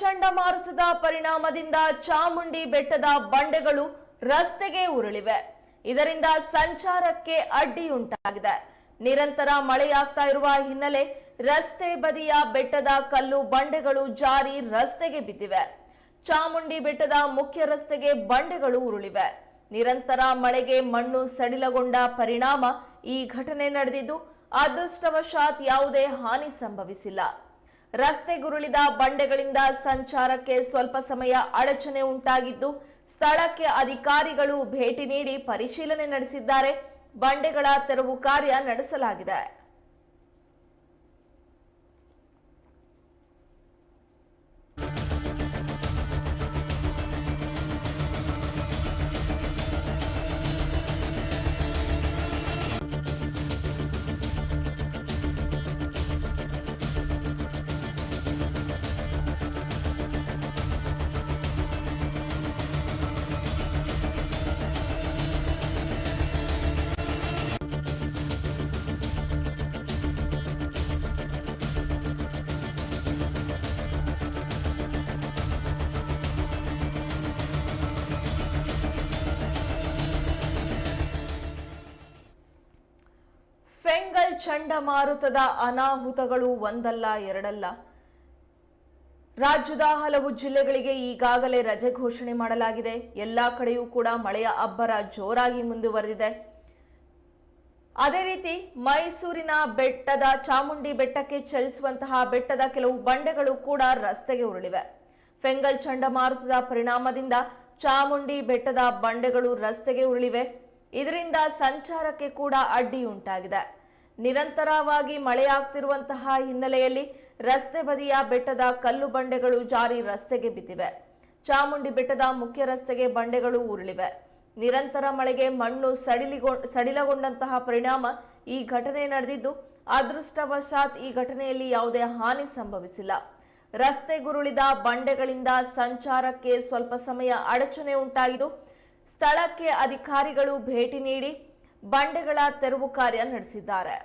ಚಂಡಮಾರುತದ ಪರಿಣಾಮದಿಂದ ಚಾಮುಂಡಿ ಬೆಟ್ಟದ ಬಂಡೆಗಳು ರಸ್ತೆಗೆ ಉರುಳಿವೆ. ಇದರಿಂದ ಸಂಚಾರಕ್ಕೆ ಅಡ್ಡಿಯುಂಟಾಗಿದೆ. ನಿರಂತರ ಮಳೆಯಾಗ್ತಾ ಇರುವ ಹಿನ್ನೆಲೆ ರಸ್ತೆ ಬದಿಯ ಬೆಟ್ಟದ ಕಲ್ಲು ಬಂಡೆಗಳು ಜಾರಿ ರಸ್ತೆಗೆ ಬಿದ್ದಿವೆ. ಚಾಮುಂಡಿ ಬೆಟ್ಟದ ಮುಖ್ಯ ರಸ್ತೆಗೆ ಬಂಡೆಗಳು ಉರುಳಿವೆ. ನಿರಂತರ ಮಳೆಗೆ ಮಣ್ಣು ಸಡಿಲಗೊಂಡ ಪರಿಣಾಮ ಈ ಘಟನೆ ನಡೆದಿದ್ದು, ಅದೃಷ್ಟವಶಾತ್ ಯಾವುದೇ ಹಾನಿ ಸಂಭವಿಸಿಲ್ಲ. ರಸ್ತೆಗುರುಳಿದ ಬಂಡೆಗಳಿಂದ ಸಂಚಾರಕ್ಕೆ ಸ್ವಲ್ಪ ಸಮಯ ಅಡಚಣೆ ಉಂಟಾಗಿದ್ದು, ಸ್ಥಳಕ್ಕೆ ಅಧಿಕಾರಿಗಳು ಭೇಟಿ ನೀಡಿ ಪರಿಶೀಲನೆ ನಡೆಸಿದ್ದಾರೆ. ಬಂಡೆಗಳ ತೆರವು ಕಾರ್ಯ ನಡೆಸಲಾಗಿದೆ. ಚಂಡಮಾರುತದ ಅನಾಹುತಗಳು ಒಂದಲ್ಲ ಎರಡಲ್ಲ. ರಾಜ್ಯದ ಹಲವು ಜಿಲ್ಲೆಗಳಿಗೆ ಈಗಾಗಲೇ ರಜೆ ಘೋಷಣೆ ಮಾಡಲಾಗಿದೆ. ಎಲ್ಲ ಕಡೆಯೂ ಕೂಡ ಮಳೆಯ ಅಬ್ಬರ ಜೋರಾಗಿ ಮುಂದುವರೆದಿದೆ. ಅದೇ ರೀತಿ ಮೈಸೂರಿನ ಬೆಟ್ಟದ ಚಾಮುಂಡಿ ಬೆಟ್ಟಕ್ಕೆ ಚಲಿಸುವಂತಹ ಬೆಟ್ಟದ ಕೆಲವು ಬಂಡೆಗಳು ಕೂಡ ರಸ್ತೆಗೆ ಉರುಳಿವೆ. ಫೆಂಗಲ್ ಚಂಡಮಾರುತದ ಪರಿಣಾಮದಿಂದ ಚಾಮುಂಡಿ ಬೆಟ್ಟದ ಬಂಡೆಗಳು ರಸ್ತೆಗೆ ಉರುಳಿವೆ. ಇದರಿಂದ ಸಂಚಾರಕ್ಕೆ ಕೂಡ ಅಡ್ಡಿ ಉಂಟಾಗಿದೆ ನಿರಂತರವಾಗಿ ಮಳೆಯಾಗ್ತಿರುವಂತಹ ಹಿನ್ನೆಲೆಯಲ್ಲಿ ರಸ್ತೆ ಬದಿಯ ಬೆಟ್ಟದ ಕಲ್ಲು ಬಂಡೆಗಳು ಜಾರಿ ರಸ್ತೆಗೆ ಬಿದ್ದಿವೆ. ಚಾಮುಂಡಿ ಬೆಟ್ಟದ ಮುಖ್ಯ ರಸ್ತೆಗೆ ಬಂಡೆಗಳು ಉರುಳಿವೆ. ನಿರಂತರ ಮಳೆಗೆ ಮಣ್ಣು ಸಡಿಲಿಗೊ, ಸಡಿಲಗೊಂಡಂತಹ ಪರಿಣಾಮ ಈ ಘಟನೆ ನಡೆದಿದ್ದು, ಅದೃಷ್ಟವಶಾತ್ ಈ ಘಟನೆಯಲ್ಲಿ ಯಾವುದೇ ಹಾನಿ ಸಂಭವಿಸಿಲ್ಲ. ರಸ್ತೆ ಗುರುಳಿದ ಬಂಡೆಗಳಿಂದ ಸಂಚಾರಕ್ಕೆ ಸ್ವಲ್ಪ ಸಮಯ ಅಡಚಣೆ ಉಂಟಾಗಿದ್ದು, ಸ್ಥಳಕ್ಕೆ ಅಧಿಕಾರಿಗಳು ಭೇಟಿ ನೀಡಿ ಬಂಡೆಗಳ ತೆರವು ಕಾರ್ಯ ನಡೆಸಿದ್ದಾರೆ.